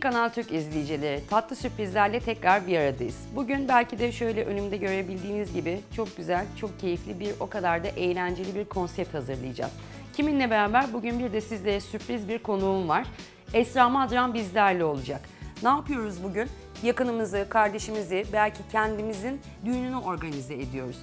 Kanal Türk izleyicileri, tatlı sürprizlerle tekrar bir aradayız. Bugün belki de şöyle önümde görebildiğiniz gibi çok güzel, çok keyifli bir, o kadar da eğlenceli bir konsept hazırlayacağız. Kiminle beraber? Bugün bir de sizlere sürpriz bir konuğum var. Esra Madran bizlerle olacak. Ne yapıyoruz bugün? Yakınımızı, kardeşimizi, belki kendimizin düğününü organize ediyoruz.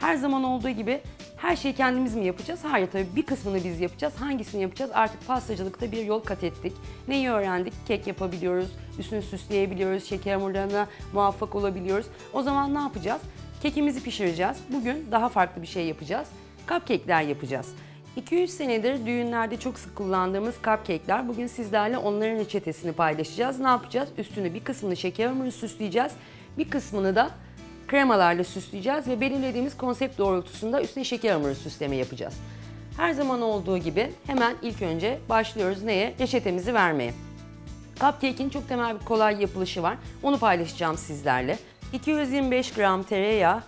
Her zaman olduğu gibi her şeyi kendimiz mi yapacağız? Hayır tabii bir kısmını biz yapacağız. Hangisini yapacağız? Artık pastacılıkta bir yol kat ettik. Neyi öğrendik? Kek yapabiliyoruz, üstünü süsleyebiliyoruz, şeker hamurlarına muvaffak olabiliyoruz. O zaman ne yapacağız? Kekimizi pişireceğiz. Bugün daha farklı bir şey yapacağız. Cupcake'ler yapacağız. 200 senedir düğünlerde çok sık kullandığımız cupcake'ler. Bugün sizlerle onların reçetesini paylaşacağız. Ne yapacağız? Üstünü bir kısmını şeker hamuru süsleyeceğiz. Bir kısmını da kremalarla süsleyeceğiz ve belirlediğimiz konsept doğrultusunda üstüne şeker hamuru süsleme yapacağız. Her zaman olduğu gibi hemen ilk önce başlıyoruz neye? Reçetemizi vermeye. Cupcake'in çok temel bir kolay yapılışı var. Onu paylaşacağım sizlerle. 225 gram tereyağı,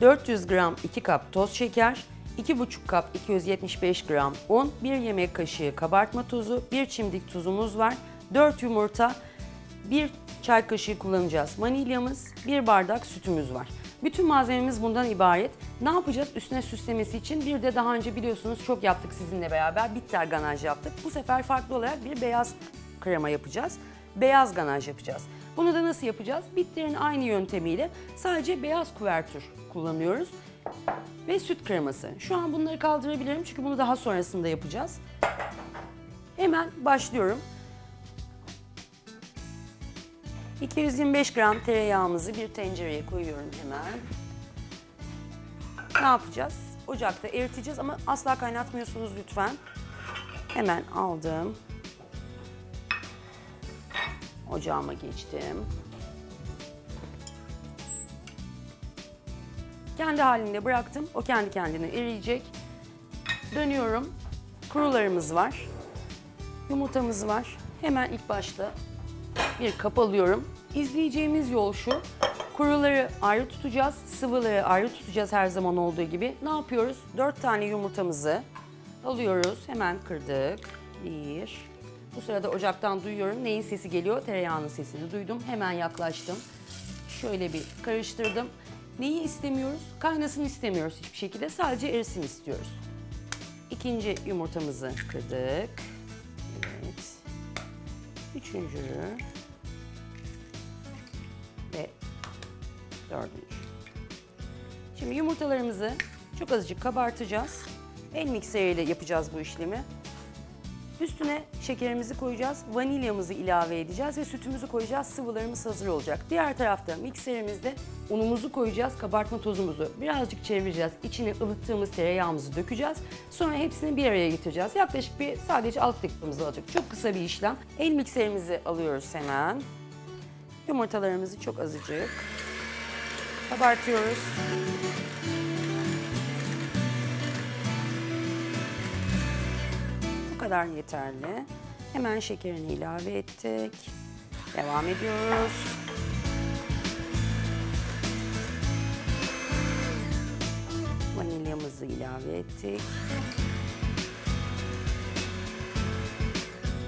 400 gram 2 kap toz şeker, 2,5 kap 275 gram un, 1 yemek kaşığı kabartma tozu, 1 çimdik tuzumuz var, 4 yumurta, 1 çay kaşığı kullanacağız. Vanilyamız, 1 bardak sütümüz var. Bütün malzememiz bundan ibaret. Ne yapacağız üstüne süslemesi için? Bir de daha önce biliyorsunuz çok yaptık sizinle beraber. Bitter ganaj yaptık. Bu sefer farklı olarak bir beyaz krema yapacağız. Beyaz ganaj yapacağız. Bunu da nasıl yapacağız? Bitter'in aynı yöntemiyle sadece beyaz kuvertür kullanıyoruz. Ve süt kreması. Şu an bunları kaldırabilirim çünkü bunu daha sonrasında yapacağız. Hemen başlıyorum. 225 gram tereyağımızı bir tencereye koyuyorum hemen. Ne yapacağız? Ocakta eriteceğiz ama asla kaynatmıyorsunuz lütfen. Hemen aldım. Ocağıma geçtim. Kendi halinde bıraktım. O kendi kendine eriyecek. Dönüyorum. Kurularımız var. Yumurtamız var. Hemen ilk başta bir kap alıyorum. İzleyeceğimiz yol şu. Kuruları ayrı tutacağız, sıvıları ayrı tutacağız her zaman olduğu gibi. Ne yapıyoruz? 4 tane yumurtamızı alıyoruz. Hemen kırdık. Bir. Bu sırada ocaktan duyuyorum. Neyin sesi geliyor? Tereyağının sesini duydum. Hemen yaklaştım. Şöyle bir karıştırdım. Neyi istemiyoruz? Kaynasın istemiyoruz hiçbir şekilde. Sadece erisin istiyoruz. İkinci yumurtamızı kırdık. Evet. Üçüncü dördüncü. Şimdi yumurtalarımızı çok azıcık kabartacağız. El mikseriyle yapacağız bu işlemi. Üstüne şekerimizi koyacağız, vanilyamızı ilave edeceğiz ve sütümüzü koyacağız. Sıvılarımız hazır olacak. Diğer tarafta mikserimizde unumuzu koyacağız, kabartma tozumuzu birazcık çevireceğiz. İçine ılıttığımız tereyağımızı dökeceğiz. Sonra hepsini bir araya getireceğiz. Yaklaşık bir sadece alt dakikamız alacak. Çok kısa bir işlem. El mikserimizi alıyoruz hemen. Yumurtalarımızı çok azıcık kabartıyoruz. Bu kadar yeterli. Hemen şekerini ilave ettik. Devam ediyoruz. Vanilyamızı ilave ettik.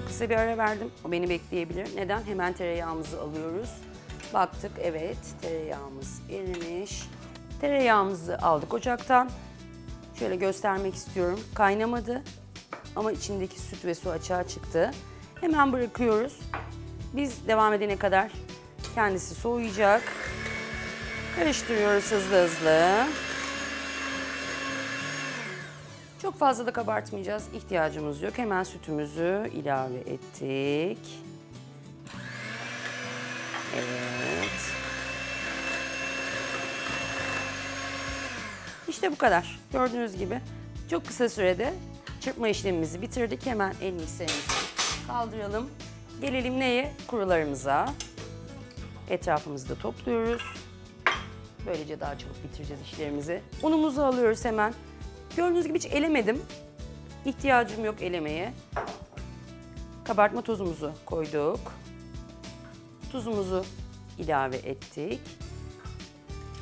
Kısa bir ara verdim. O beni bekleyebilir. Neden? Hemen tereyağımızı alıyoruz. Baktık evet tereyağımız erimiş. Tereyağımızı aldık ocaktan. Şöyle göstermek istiyorum. Kaynamadı ama içindeki süt ve su açığa çıktı. Hemen bırakıyoruz. Biz devam edene kadar kendisi soğuyacak. Karıştırıyoruz hızlı hızlı. Çok fazla da kabartmayacağız. İhtiyacımız yok. Hemen sütümüzü ilave ettik. Evet. İşte bu kadar. Gördüğünüz gibi çok kısa sürede çırpma işlemimizi bitirdik. Hemen el mikserimizi kaldıralım. Gelelim neye? Kurularımıza. Etrafımızda topluyoruz. Böylece daha çabuk bitireceğiz işlerimizi. Unumuzu alıyoruz hemen. Gördüğünüz gibi hiç elemedim. İhtiyacım yok elemeye. Kabartma tozumuzu koyduk. Tuzumuzu ilave ettik.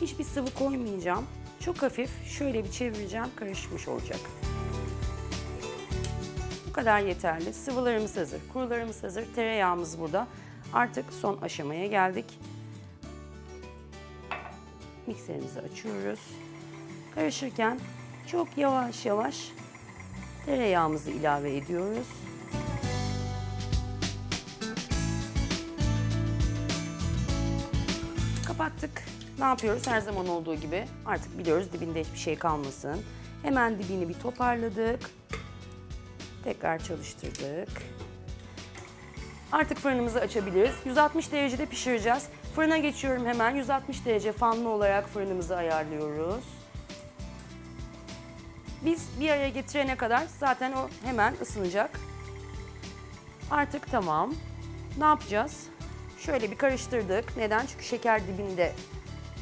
Hiçbir sıvı koymayacağım. Çok hafif şöyle bir çevireceğim karışmış olacak. Bu kadar yeterli. Sıvılarımız hazır, kurularımız hazır, tereyağımız burada. Artık son aşamaya geldik. Mikserimizi açıyoruz. Karışırken çok yavaş yavaş tereyağımızı ilave ediyoruz. Kapattık. Ne yapıyoruz? Her zaman olduğu gibi artık biliyoruz dibinde hiçbir şey kalmasın. Hemen dibini bir toparladık. Tekrar çalıştırdık. Artık fırınımızı açabiliriz. 160 derecede pişireceğiz. Fırına geçiyorum hemen. 160 derece fanlı olarak fırınımızı ayarlıyoruz. Biz bir araya getirene kadar zaten o hemen ısınacak. Artık tamam. Ne yapacağız? Şöyle bir karıştırdık. Neden? Çünkü şeker dibinde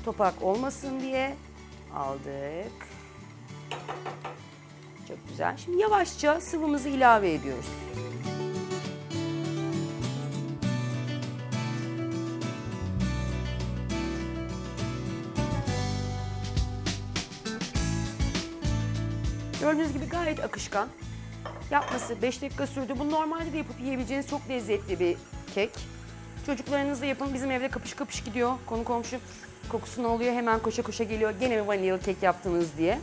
topak olmasın diye aldık. Çok güzel. Şimdi yavaşça sıvımızı ilave ediyoruz. Gördüğünüz gibi gayet akışkan. Yapması 5 dakika sürdü. Bu normalde de yapıp yiyebileceğiniz çok lezzetli bir kek. Çocuklarınızla yapın. Bizim evde kapış kapış gidiyor. Konu komşu kokusunu alıyor. Hemen koşa koşa geliyor. Gene mi vanilyalı kek yaptınız diye.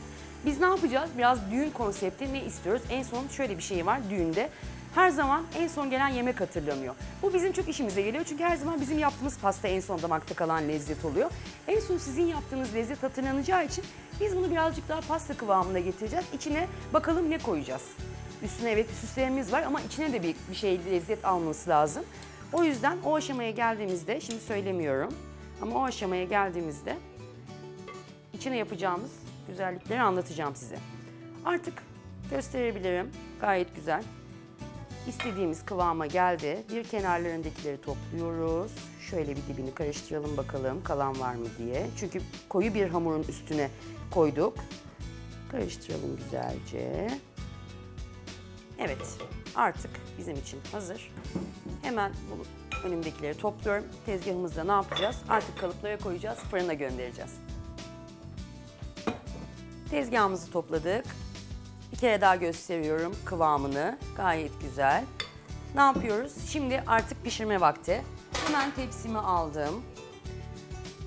Biz ne yapacağız? Biraz düğün konsepti ne istiyoruz? En son şöyle bir şey var düğünde. Her zaman en son gelen yemek hatırlanıyor. Bu bizim çok işimize geliyor çünkü her zaman bizim yaptığımız pasta en son damakta kalan lezzet oluyor. En son sizin yaptığınız lezzet hatırlanacağı için biz bunu birazcık daha pasta kıvamına getireceğiz. İçine bakalım ne koyacağız. Üstüne evet süslerimiz var ama içine de bir, bir şey lezzet alması lazım. O yüzden o aşamaya geldiğimizde, şimdi söylemiyorum ama o aşamaya geldiğimizde içine yapacağımız güzellikleri anlatacağım size. Artık gösterebilirim. Gayet güzel. İstediğimiz kıvama geldi. Bir kenarlarındakileri topluyoruz. Şöyle bir dibini karıştıralım bakalım kalan var mı diye. Çünkü koyu bir hamurun üstüne koyduk. Karıştıralım güzelce. Evet, artık bizim için hazır. Hemen bu önümdekileri topluyorum. Tezgahımızda ne yapacağız? Artık kalıplara koyacağız, fırına göndereceğiz. Tezgahımızı topladık. Bir kere daha gösteriyorum kıvamını. Gayet güzel. Ne yapıyoruz? Şimdi artık pişirme vakti. Hemen tepsimi aldım.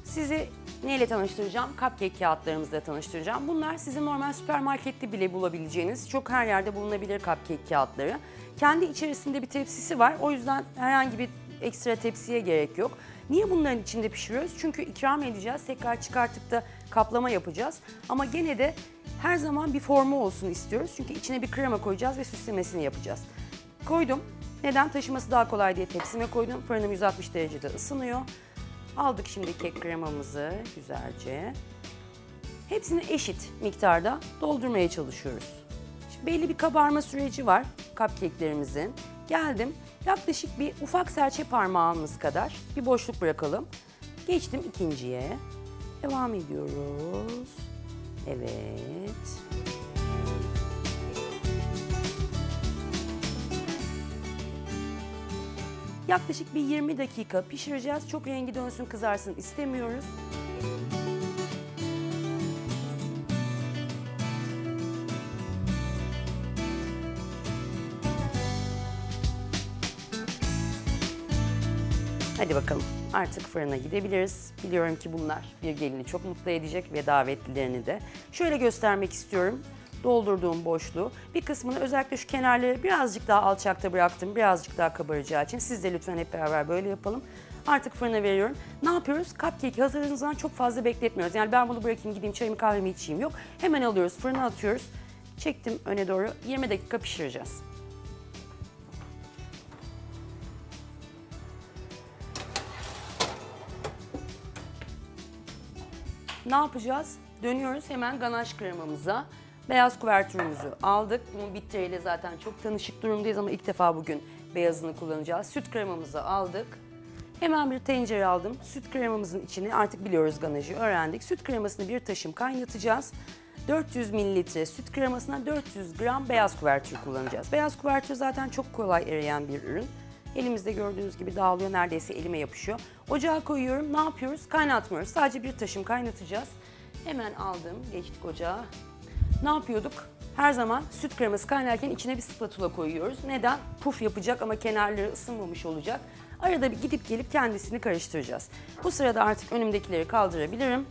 Sizi neyle tanıştıracağım? Cupcake kağıtlarımızla tanıştıracağım. Bunlar sizin normal süpermarkette bile bulabileceğiniz, çok her yerde bulunabilir cupcake kağıtları. Kendi içerisinde bir tepsisi var. O yüzden herhangi bir ekstra tepsiye gerek yok. Niye bunların içinde pişiriyoruz? Çünkü ikram edeceğiz. Tekrar çıkartıp da kaplama yapacağız. Ama gene de her zaman bir formu olsun istiyoruz. Çünkü içine bir krema koyacağız ve süslemesini yapacağız. Koydum. Neden? Taşıması daha kolay diye tepsime koydum. Fırınım 160 derecede ısınıyor. Aldık şimdi kek kremamızı güzelce. Hepsini eşit miktarda doldurmaya çalışıyoruz. Şimdi belli bir kabarma süreci var cupcake'lerimizin. Geldim yaklaşık bir ufak serçe parmağımız kadar bir boşluk bırakalım. Geçtim ikinciye. Devam ediyoruz. Evet. Yaklaşık bir 20 dakika pişireceğiz. Çok rengi dönsün kızarsın istemiyoruz. Hadi bakalım artık fırına gidebiliriz. Biliyorum ki bunlar bir gelini çok mutlu edecek ve davetlilerini de. Şöyle göstermek istiyorum doldurduğum boşluğu. Bir kısmını özellikle şu kenarları birazcık daha alçakta bıraktım. Birazcık daha kabaracağı için. Siz de lütfen hep beraber böyle yapalım. Artık fırına veriyorum. Ne yapıyoruz? Cupcake hazırladığımız çok fazla bekletmiyoruz. Yani ben bunu bırakayım gideyim çayımı kahvemi içeyim yok. Hemen alıyoruz fırına atıyoruz. Çektim öne doğru 20 dakika pişireceğiz. Ne yapacağız? Dönüyoruz hemen ganaj kremamıza. Beyaz kuvertürümüzü aldık. Bunun bitteriyle zaten çok tanışık durumdayız ama ilk defa bugün beyazını kullanacağız. Süt kremamızı aldık. Hemen bir tencere aldım. Süt kremamızın içine artık biliyoruz ganajı öğrendik. Süt kremasını bir taşım kaynatacağız. 400 mililitre süt kremasına 400 gram beyaz kuvertür kullanacağız. Beyaz kuvertür zaten çok kolay eriyen bir ürün. Elimizde gördüğünüz gibi dağılıyor. Neredeyse elime yapışıyor. Ocağa koyuyorum. Ne yapıyoruz? Kaynatmıyoruz. Sadece bir taşım kaynatacağız. Hemen aldım. Geçtik ocağa. Ne yapıyorduk? Her zaman süt kreması kaynarken içine bir spatula koyuyoruz. Neden? Puf yapacak ama kenarları ısınmamış olacak. Arada bir gidip gelip kendisini karıştıracağız. Bu sırada artık önümdekileri kaldırabilirim.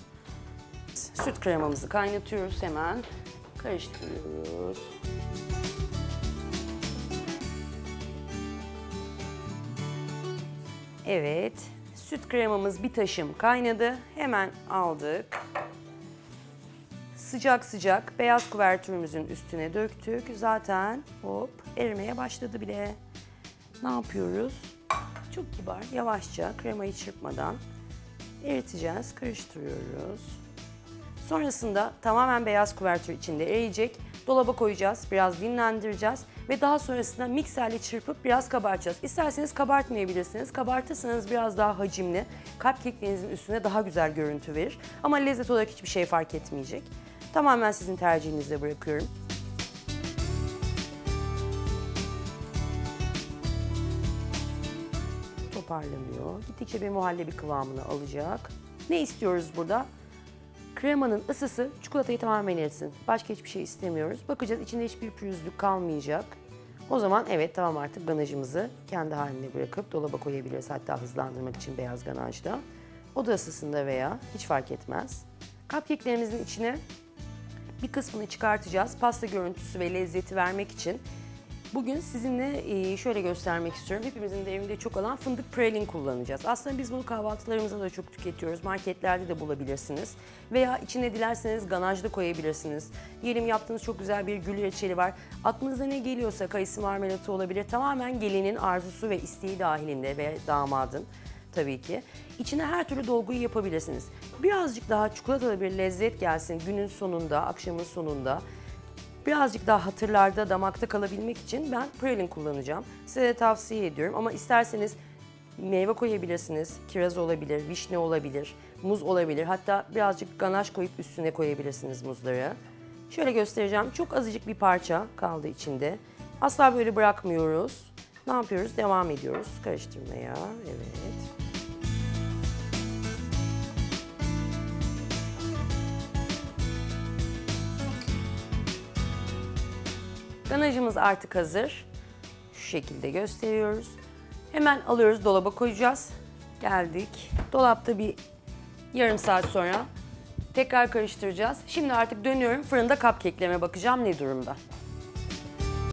Süt kremamızı kaynatıyoruz hemen. Karıştırıyoruz. Evet, süt kremamız bir taşım kaynadı. Hemen aldık. Sıcak sıcak beyaz kuvertürümüzün üstüne döktük. Zaten hop erimeye başladı bile. Ne yapıyoruz? Çok kibar, yavaşça kremayı çırpmadan eriteceğiz, karıştırıyoruz. Sonrasında tamamen beyaz kuvertür içinde eriyecek. Dolaba koyacağız, biraz dinlendireceğiz ve daha sonrasında mikserle çırpıp biraz kabartacağız. İsterseniz kabartmayabilirsiniz. Kabartırsanız biraz daha hacimli, cupcake'lerinizin üstüne daha güzel görüntü verir. Ama lezzet olarak hiçbir şey fark etmeyecek. Tamamen sizin tercihinize bırakıyorum. Toparlanıyor. Gittikçe bir muhallebi kıvamını alacak. Ne istiyoruz burada? Kremanın ısısı çikolatayı tamamen eritsin. Başka hiçbir şey istemiyoruz. Bakacağız içinde hiçbir pürüzlük kalmayacak. O zaman evet tamam artık ganajımızı kendi haline bırakıp dolaba koyabiliriz. Hatta hızlandırmak için beyaz ganajda. Oda ısısında veya hiç fark etmez. Cupcake'lerimizin içine bir kısmını çıkartacağız. Pasta görüntüsü ve lezzeti vermek için. Bugün sizinle şöyle göstermek istiyorum. Hepimizin de evinde çok olan fındık praline kullanacağız. Aslında biz bunu kahvaltılarımızda da çok tüketiyoruz. Marketlerde de bulabilirsiniz. Veya içine dilerseniz ganaj da koyabilirsiniz. Diyelim yaptığınız çok güzel bir gül reçeli var. Aklınıza ne geliyorsa kayısı marmelatı olabilir. Tamamen gelinin arzusu ve isteği dahilinde ve damadın tabii ki. İçine her türlü dolguyu yapabilirsiniz. Birazcık daha çikolatalı bir lezzet gelsin günün sonunda, akşamın sonunda. Birazcık daha hatırlarda, damakta kalabilmek için ben praline kullanacağım. Size de tavsiye ediyorum ama isterseniz meyve koyabilirsiniz. Kiraz olabilir, vişne olabilir, muz olabilir. Hatta birazcık ganaj koyup üstüne koyabilirsiniz muzları. Şöyle göstereceğim. Çok azıcık bir parça kaldı içinde. Asla böyle bırakmıyoruz. Ne yapıyoruz? Devam ediyoruz karıştırmaya. Evet. Ganajımız artık hazır. Şu şekilde gösteriyoruz. Hemen alıyoruz, dolaba koyacağız. Geldik. Dolapta bir yarım saat sonra tekrar karıştıracağız. Şimdi artık dönüyorum. Fırında cupcake'lerime bakacağım ne durumda.